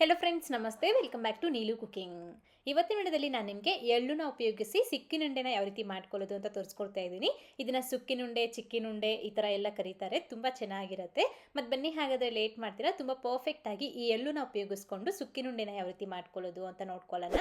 Hello friends ನಮಸ್ತೆ. Welcome back to Neelu cooking ಇವತ್ತಿನ ವಿಡಿಯೋದಲ್ಲಿ ನಾನು ನಿಮಗೆ ಎಳ್ಳುನ ಉಪಯೋಗಿಸಿ ಸಿಕ್ಕಿನುಂಡೆನ ಯಾವ ರೀತಿ ಮಾಡ್ಕೊಳ್ಳೋದು ಅಂತ ತೋರಿಸ್ಕೊಡ್ತಾ ಇದ್ದೀನಿ. ಇದನ್ನು ಸುಕ್ಕಿನುಂಡೆ ಚಿಕ್ಕಿನುಂಡೆ ಈ ಥರ ಎಲ್ಲ ಕರೀತಾರೆ. ತುಂಬ ಚೆನ್ನಾಗಿರುತ್ತೆ. ಮತ್ತು ಬನ್ನಿ ಹಾಗಾದರೆ ಲೇಟ್ ಮಾಡ್ತೀರಾ? ತುಂಬ ಪರ್ಫೆಕ್ಟಾಗಿ ಈ ಎಳ್ಳುನ ಉಪಯೋಗಿಸ್ಕೊಂಡು ಸುಕ್ಕಿನುಂಡೆನ ಯಾವ ರೀತಿ ಮಾಡ್ಕೊಳ್ಳೋದು ಅಂತ ನೋಡ್ಕೊಳ್ಳೋಣ.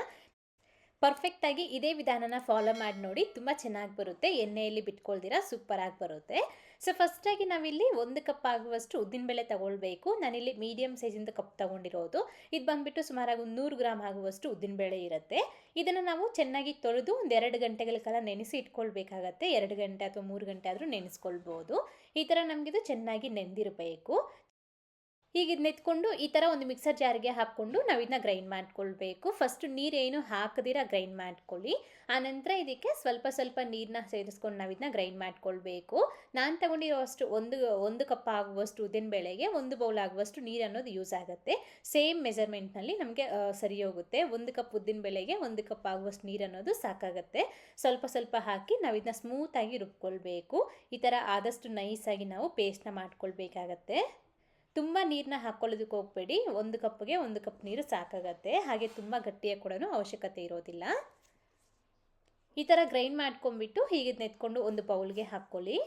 ಪರ್ಫೆಕ್ಟಾಗಿ ಇದೇ ವಿಧಾನನ ಫಾಲೋ ಮಾಡಿ ನೋಡಿ ತುಂಬ ಚೆನ್ನಾಗಿ ಬರುತ್ತೆ. ಎಣ್ಣೆಯಲ್ಲಿ ಬಿಟ್ಕೊಳ್ದಿರ ಸೂಪರಾಗಿ ಬರುತ್ತೆ. ಸೊ ಫಸ್ಟಾಗಿ ನಾವಿಲ್ಲಿ ಒಂದು ಕಪ್ ಆಗುವಷ್ಟು ಉದ್ದಿನಬೇಳೆ ತಗೊಳ್ಬೇಕು. ನಾನಿಲ್ಲಿ ಮೀಡಿಯಮ್ ಸೈಜಿಂದ ಕಪ್ ತಗೊಂಡಿರೋದು. ಇದು ಬಂದುಬಿಟ್ಟು ಸುಮಾರಾಗಿ ಒಂದು ನೂರು ಗ್ರಾಮ್ ಆಗುವಷ್ಟು ಉದ್ದಿನಬೇಳೆ ಇರುತ್ತೆ. ಇದನ್ನು ನಾವು ಚೆನ್ನಾಗಿ ತೊಳೆದು ಒಂದೆರಡು ಗಂಟೆಗಳ ಕಾಲ ನೆನೆಸಿ ಇಟ್ಕೊಳ್ಬೇಕಾಗತ್ತೆ. ಎರಡು ಗಂಟೆ ಅಥವಾ ಮೂರು ಗಂಟೆ ಆದರೂ ನೆನೆಸ್ಕೊಳ್ಬೋದು. ಈ ಥರ ನಮಗಿದು ಚೆನ್ನಾಗಿ ನೆಂದಿರಬೇಕು. ಈಗ ಇದನ್ನ ಎತ್ಕೊಂಡು ಈ ಥರ ಒಂದು ಮಿಕ್ಸರ್ ಜಾರಿಗೆ ಹಾಕ್ಕೊಂಡು ನಾವು ಇದನ್ನ ಗ್ರೈಂಡ್ ಮಾಡ್ಕೊಳ್ಬೇಕು. ಫಸ್ಟ್ ನೀರೇನು ಹಾಕದಿರ ಗ್ರೈಂಡ್ ಮಾಡ್ಕೊಳ್ಳಿ. ಆನಂತರ ಇದಕ್ಕೆ ಸ್ವಲ್ಪ ಸ್ವಲ್ಪ ನೀರನ್ನ ಸೇರಿಸ್ಕೊಂಡು ನಾವು ಇದನ್ನ ಗ್ರೈಂಡ್ ಮಾಡ್ಕೊಳ್ಬೇಕು. ನಾನು ತಗೊಂಡಿರೋ ಅಷ್ಟು ಒಂದು ಒಂದು ಕಪ್ ಆಗುವಷ್ಟು ಉದ್ದಿನ ಬೇಳೆಗೆ ಒಂದು ಬೌಲ್ ಆಗುವಷ್ಟು ನೀರು ಅನ್ನೋದು ಯೂಸ್ ಆಗುತ್ತೆ. ಸೇಮ್ ಮೆಜರ್ಮೆಂಟ್ನಲ್ಲಿ ನಮಗೆ ಸರಿ ಹೋಗುತ್ತೆ. ಒಂದು ಕಪ್ ಉದ್ದಿನ ಬೇಳೆಗೆ ಒಂದು ಕಪ್ ಆಗುವಷ್ಟು ನೀರು ಅನ್ನೋದು ಸಾಕಾಗುತ್ತೆ. ಸ್ವಲ್ಪ ಸ್ವಲ್ಪ ಹಾಕಿ ನಾವು ಇದನ್ನ ಸ್ಮೂತಾಗಿ ರುಬ್ಕೊಳ್ಬೇಕು. ಈ ಥರ ಆದಷ್ಟು ನೈಸಾಗಿ ನಾವು ಪೇಸ್ಟ್ನ ಮಾಡ್ಕೊಳ್ಬೇಕಾಗತ್ತೆ. ತುಂಬ ನೀರನ್ನ ಹಾಕ್ಕೊಳ್ಳೋದಕ್ಕೆ ಹೋಗಬೇಡಿ. ಒಂದು ಕಪ್ಗೆ ಒಂದು ಕಪ್ ನೀರು ಸಾಕಾಗತ್ತೆ. ಹಾಗೆ ತುಂಬ ಗಟ್ಟಿಯಾಗಿ ಕೂಡ ಅವಶ್ಯಕತೆ ಇರೋದಿಲ್ಲ. ಈ ಥರ ಗ್ರೈಂಡ್ ಮಾಡ್ಕೊಂಬಿಟ್ಟು ಹೀಗೆ ನೆತ್ಕೊಂಡು ಒಂದು ಬೌಲ್ಗೆ ಹಾಕ್ಕೊಳ್ಳಿ.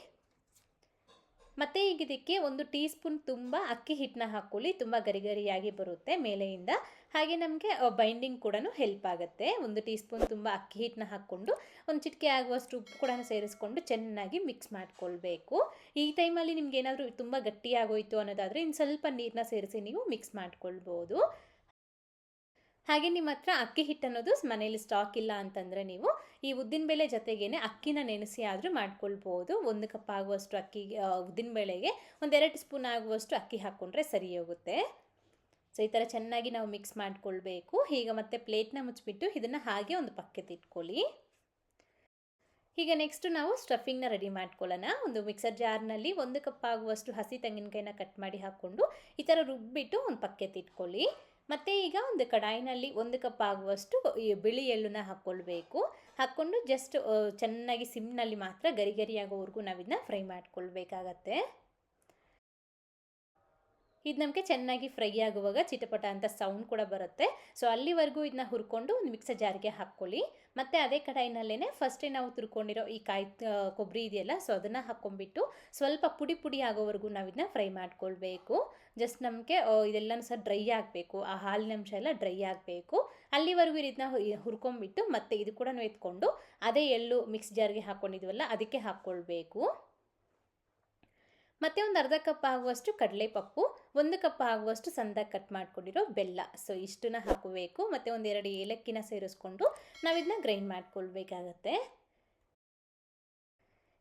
ಮತ್ತು ಈಗ ಇದಕ್ಕೆ ಒಂದು ಟೀ ಸ್ಪೂನ್ ತುಂಬ ಅಕ್ಕಿ ಹಿಟ್ಟನ್ನ ಹಾಕ್ಕೊಳ್ಳಿ ತುಂಬ ಗರಿ ಗರಿಯಾಗಿ ಬರುತ್ತೆ ಮೇಲೆಯಿಂದ. ಹಾಗೆ ನಮಗೆ ಬೈಂಡಿಂಗ್ ಕೂಡ ಹೆಲ್ಪ್ ಆಗುತ್ತೆ. ಒಂದು ಟೀ ಸ್ಪೂನ್ ತುಂಬ ಅಕ್ಕಿ ಹಿಟ್ಟನ್ನ ಹಾಕ್ಕೊಂಡು, ಒಂದು ಚಿಟಿಕೆ ಆಗುವಷ್ಟು ಉಪ್ಪು ಕೂಡ ಸೇರಿಸ್ಕೊಂಡು ಚೆನ್ನಾಗಿ ಮಿಕ್ಸ್ ಮಾಡ್ಕೊಳ್ಬೇಕು. ಈ ಟೈಮಲ್ಲಿ ನಿಮ್ಗೆ ಏನಾದರೂ ತುಂಬ ಗಟ್ಟಿಯಾಗೋಯಿತು ಅನ್ನೋದಾದರೆ ಇನ್ನು ಸ್ವಲ್ಪ ನೀರನ್ನ ಸೇರಿಸಿ ನೀವು ಮಿಕ್ಸ್ ಮಾಡ್ಕೊಳ್ಬೋದು. ಹಾಗೆ ನಿಮ್ಮ ಹತ್ರ ಅಕ್ಕಿ ಹಿಟ್ಟು ಅನ್ನೋದು ಮನೇಲಿ ಸ್ಟಾಕ್ ಇಲ್ಲ ಅಂತಂದರೆ ನೀವು ಈ ಉದ್ದಿನಬೇಳೆ ಜೊತೆಗೇನೆ ಅಕ್ಕಿನ ನೆನೆಸಿ ಆದರೂ ಮಾಡ್ಕೊಳ್ಬೋದು. ಒಂದು ಕಪ್ ಆಗುವಷ್ಟು ಅಕ್ಕಿ ಉದ್ದಿನಬೇಳೆಗೆ ಒಂದೆರಡು ಸ್ಪೂನ್ ಆಗುವಷ್ಟು ಅಕ್ಕಿ ಹಾಕ್ಕೊಂಡ್ರೆ ಸರಿ ಹೋಗುತ್ತೆ. ಸೊ ಈ ಥರ ಚೆನ್ನಾಗಿ ನಾವು ಮಿಕ್ಸ್ ಮಾಡ್ಕೊಳ್ಬೇಕು. ಈಗ ಮತ್ತೆ ಪ್ಲೇಟ್ನ ಮುಚ್ಚಿಬಿಟ್ಟು ಇದನ್ನು ಹಾಗೆ ಒಂದು ಪಕ್ಕಕ್ಕೆ ಇಟ್ಕೊಳ್ಳಿ. ಈಗ ನೆಕ್ಸ್ಟ್ ನಾವು ಸ್ಟಫಿಂಗ್ನ ರೆಡಿ ಮಾಡ್ಕೊಳ್ಳೋಣ. ಒಂದು ಮಿಕ್ಸರ್ ಜಾರ್ನಲ್ಲಿ ಒಂದು ಕಪ್ ಆಗುವಷ್ಟು ಹಸಿ ತೆಂಗಿನಕಾಯಿನ ಕಟ್ ಮಾಡಿ ಹಾಕ್ಕೊಂಡು ಈ ಥರ ರುಬ್ಬಿಟ್ಟು ಒಂದು ಪಕ್ಕೆ ಇಟ್ಕೊಳ್ಳಿ. ಮತ್ತು ಈಗ ಒಂದು ಕಡಾಯಿನಲ್ಲಿ ಒಂದು ಕಪ್ ಆಗುವಷ್ಟು ಈ ಬಿಳಿ ಎಳ್ಳನ್ನ ಹಾಕ್ಕೊಳ್ಬೇಕು. ಹಾಕ್ಕೊಂಡು ಜಸ್ಟ್ ಚೆನ್ನಾಗಿ ಸಿಮ್ನಲ್ಲಿ ಮಾತ್ರ ಗರಿ ಗರಿಯಾಗೋವರೆಗೂ ನಾವಿದನ್ನ ಫ್ರೈ ಮಾಡ್ಕೊಳ್ಬೇಕಾಗತ್ತೆ. ಇದು ನಮಗೆ ಚೆನ್ನಾಗಿ ಫ್ರೈ ಆಗುವಾಗ ಚಿಟಪಟ ಅಂತ ಸೌಂಡ್ ಕೂಡ ಬರುತ್ತೆ. ಸೊ ಅಲ್ಲಿವರೆಗೂ ಇದನ್ನ ಹುರ್ಕೊಂಡು ಒಂದು ಮಿಕ್ಸರ್ ಜಾರಿಗೆ ಹಾಕ್ಕೊಳ್ಳಿ. ಮತ್ತು ಅದೇ ಕಡಾಯಿನಲ್ಲೇ ಫಸ್ಟೇ ನಾವು ತುರ್ಕೊಂಡಿರೋ ಈ ಕಾಯಿ ಕೊಬ್ಬರಿ ಇದೆಯಲ್ಲ ಸೊ ಅದನ್ನು ಹಾಕ್ಕೊಂಡ್ಬಿಟ್ಟು ಸ್ವಲ್ಪ ಪುಡಿ ಪುಡಿ ಆಗೋವರೆಗೂ ನಾವು ಇದನ್ನ ಫ್ರೈ ಮಾಡ್ಕೊಳ್ಬೇಕು. ಜಸ್ಟ್ ನಮಗೆ ಇದೆಲ್ಲನೂ ಸಹ ಡ್ರೈ ಆಗಬೇಕು. ಆ ಹಾಲಿನ ಅಂಶ ಎಲ್ಲ ಡ್ರೈ ಆಗಬೇಕು. ಅಲ್ಲಿವರೆಗೂ ಇದನ್ನ ಹುರ್ಕೊಂಬಿಟ್ಟು ಮತ್ತೆ ಇದು ಕೂಡ ಎತ್ಕೊಂಡು ಅದೇ ಎಳ್ಳು ಮಿಕ್ಸ್ ಜಾರ್ಗೆ ಹಾಕ್ಕೊಂಡಿದ್ವಲ್ಲ ಅದಕ್ಕೆ ಹಾಕ್ಕೊಳ್ಬೇಕು. ಮತ್ತು ಒಂದು ಅರ್ಧ ಕಪ್ ಆಗುವಷ್ಟು ಕಡಲೆಪಪ್ಪು. ಒಂದು ಕಪ್ ಆಗುವಷ್ಟು ಸಂದ ಕಟ್ ಮಾಡ್ಕೊಂಡಿರೋ ಬೆಲ್ಲ. ಸೊ ಇಷ್ಟನ್ನ ಹಾಕಬೇಕು. ಮತ್ತು ಒಂದೆರಡು ಏಲಕ್ಕಿನ ಸೇರಿಸ್ಕೊಂಡು ನಾವಿದನ್ನ ಗ್ರೈಂಡ್ ಮಾಡ್ಕೊಳ್ಬೇಕಾಗತ್ತೆ.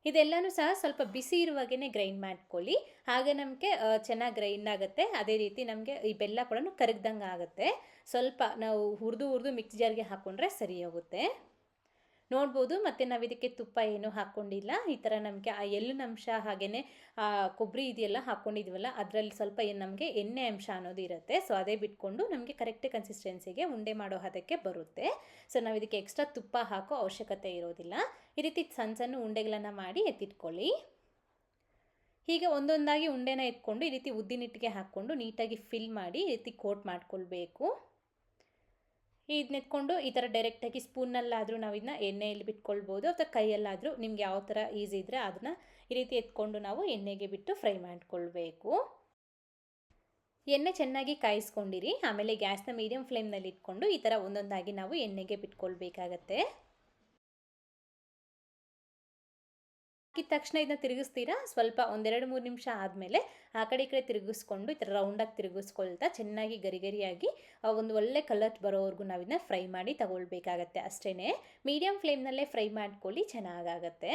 ಇದೆಲ್ಲನೂ ಸಹ ಸ್ವಲ್ಪ ಬಿಸಿ ಇರುವಾಗೇ ಗ್ರೈಂಡ್ ಮಾಡ್ಕೊಳ್ಳಿ. ಹಾಗೆ ನಮಗೆ ಚೆನ್ನಾಗಿ ಗ್ರೈಂಡ್ ಆಗುತ್ತೆ. ಅದೇ ರೀತಿ ನಮಗೆ ಈ ಬೆಲ್ಲ ಕೂಡ ಕರಗ್ದಂಗೆ ಆಗುತ್ತೆ ಸ್ವಲ್ಪ ನಾವು ಹುರಿದು ಹುರಿದು ಮಿಕ್ಸ್ ಜಾರ್ಗೆ ಹಾಕ್ಕೊಂಡ್ರೆ ಸರಿ ಹೋಗುತ್ತೆ ನೋಡ್ಬೋದು, ಮತ್ತು ನಾವು ಇದಕ್ಕೆ ತುಪ್ಪ ಏನೂ ಹಾಕ್ಕೊಂಡಿಲ್ಲ ಈ ಥರ ನಮಗೆ ಆ ಎಳ್ಳಿನ ಹಾಗೆಯೇ ಕೊಬ್ಬರಿ ಇದೆಯಲ್ಲ ಹಾಕ್ಕೊಂಡಿದ್ವಲ್ಲ ಅದರಲ್ಲಿ ಸ್ವಲ್ಪ ಏನು ನಮಗೆ ಎಣ್ಣೆ ಅಂಶ ಅನ್ನೋದು ಇರುತ್ತೆ. ಸೊ ಅದೇ ಬಿಟ್ಕೊಂಡು ನಮಗೆ ಕರೆಕ್ಟ್ ಕನ್ಸಿಸ್ಟೆನ್ಸಿಗೆ ಉಂಡೆ ಮಾಡೋ ಹದಕ್ಕೆ ಬರುತ್ತೆ. ಸೊ ನಾವು ಇದಕ್ಕೆ ಎಕ್ಸ್ಟ್ರಾ ತುಪ್ಪ ಹಾಕೋ ಅವಶ್ಯಕತೆ ಇರೋದಿಲ್ಲ. ಈ ರೀತಿ ಸಣ್ಣ ಸಣ್ಣ ಉಂಡೆಗಳನ್ನು ಮಾಡಿ ಎತ್ತಿಟ್ಕೊಳ್ಳಿ. ಹೀಗೆ ಒಂದೊಂದಾಗಿ ಉಂಡೆನ ಎತ್ಕೊಂಡು ಈ ರೀತಿ ಉದ್ದಿನಿಟ್ಟಿಗೆ ಹಾಕ್ಕೊಂಡು ನೀಟಾಗಿ ಫಿಲ್ ಮಾಡಿ ಈ ರೀತಿ ಕೋಟ್ ಮಾಡ್ಕೊಳ್ಬೇಕು. ಇದನ್ನೆತ್ಕೊಂಡು ಈ ಥರ ಡೈರೆಕ್ಟಾಗಿ ಸ್ಪೂನಲ್ಲಾದರೂ ನಾವು ಇದನ್ನ ಎಣ್ಣೆಯಲ್ಲಿ ಬಿಟ್ಕೊಳ್ಬೋದು ಅಥವಾ ಕೈಯಲ್ಲಾದರೂ ನಿಮ್ಗೆ ಯಾವ ಥರ ಈಸಿ ಇದ್ದರೆ ಅದನ್ನು ಈ ರೀತಿ ಎತ್ಕೊಂಡು ನಾವು ಎಣ್ಣೆಗೆ ಬಿಟ್ಟು ಫ್ರೈ ಮಾಡಿಕೊಳ್ಬೇಕು. ಎಣ್ಣೆ ಚೆನ್ನಾಗಿ ಕಾಯಿಸ್ಕೊಂಡಿರಿ. ಆಮೇಲೆ ಗ್ಯಾಸ್ನ ಮೀಡಿಯಂ ಫ್ಲೇಮ್ನಲ್ಲಿ ಇಟ್ಕೊಂಡು ಈ ಥರ ಒಂದೊಂದಾಗಿ ನಾವು ಎಣ್ಣೆಗೆ ಬಿಟ್ಕೊಳ್ಬೇಕಾಗತ್ತೆ. ಹಾಕಿದ ತಕ್ಷಣ ಇದನ್ನ ತಿರುಗಿಸ್ತೀರಾ? ಸ್ವಲ್ಪ ಒಂದೆರಡು ಮೂರು ನಿಮಿಷ ಆದಮೇಲೆ ಆ ಕಡೆ ಈ ಕಡೆ ತಿರುಗಿಸ್ಕೊಂಡು ಈ ಥರ ರೌಂಡಾಗಿ ತಿರುಗಿಸ್ಕೊಳ್ತಾ ಚೆನ್ನಾಗಿ ಗರಿಗರಿಯಾಗಿ ಒಂದು ಒಳ್ಳೆ ಕಲರ್ ಬರೋವರೆಗೂ ನಾವು ಇದನ್ನ ಫ್ರೈ ಮಾಡಿ ತಗೊಳ್ಬೇಕಾಗತ್ತೆ ಅಷ್ಟೇ ಮೀಡಿಯಮ್ ಫ್ಲೇಮ್ನಲ್ಲೇ ಫ್ರೈ ಮಾಡ್ಕೊಳ್ಳಿ, ಚೆನ್ನಾಗಾಗತ್ತೆ.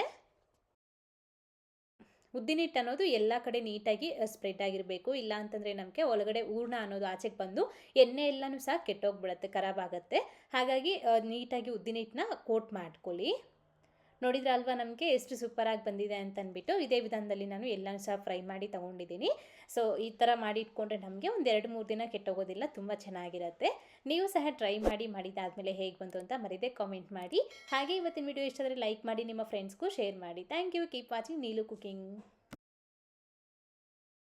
ಉದ್ದಿನಿಟ್ಟು ಅನ್ನೋದು ಎಲ್ಲ ಕಡೆ ನೀಟಾಗಿ ಸ್ಪ್ರೆಡ್ ಆಗಿರಬೇಕು. ಇಲ್ಲ ಅಂತಂದರೆ ನಮಗೆ ಒಳಗಡೆ ಹೂರ್ಣ ಅನ್ನೋದು ಆಚೆಗೆ ಬಂದು ಎಣ್ಣೆ ಎಲ್ಲನೂ ಸಹ ಕೆಟ್ಟೋಗ್ಬಿಡುತ್ತೆ ಖರಾಬ್ ಆಗುತ್ತೆ ಹಾಗಾಗಿ ನೀಟಾಗಿ ಉದ್ದಿನಿಟ್ಟನ್ನ ಕೋಟ್ ಮಾಡ್ಕೊಳ್ಳಿ. ನೋಡಿದ್ರೆ ಅಲ್ವಾ ನಮಗೆ ಎಷ್ಟು ಸೂಪರಾಗಿ ಬಂದಿದೆ ಅಂತ ಇದೇ ವಿಧಾನದಲ್ಲಿ ನಾನು ಎಲ್ಲನೂ ಸಹ ಫ್ರೈ ಮಾಡಿ ತೊಗೊಂಡಿದ್ದೀನಿ. ಸೊ ಈ ಥರ ಮಾಡಿ ಇಟ್ಕೊಂಡ್ರೆ ನಮಗೆ ಒಂದು ಎರಡು ಮೂರು ದಿನ ಕೆಟ್ಟೋಗೋದಿಲ್ಲ, ತುಂಬ ಚೆನ್ನಾಗಿರುತ್ತೆ. ನೀವು ಸಹ ಟ್ರೈ ಮಾಡಿ ಮಾಡಿದಾದಮೇಲೆ ಹೇಗೆ ಬಂತು ಅಂತ ಮರಿದೇ ಕಾಮೆಂಟ್ ಮಾಡಿ. ಹಾಗೆ ಇವತ್ತಿನ ವಿಡಿಯೋ ಇಷ್ಟಾದರೆ ಲೈಕ್ ಮಾಡಿ, ನಿಮ್ಮ ಫ್ರೆಂಡ್ಸ್ಗೂ ಶೇರ್ ಮಾಡಿ. Thank you keep watching Neelu cooking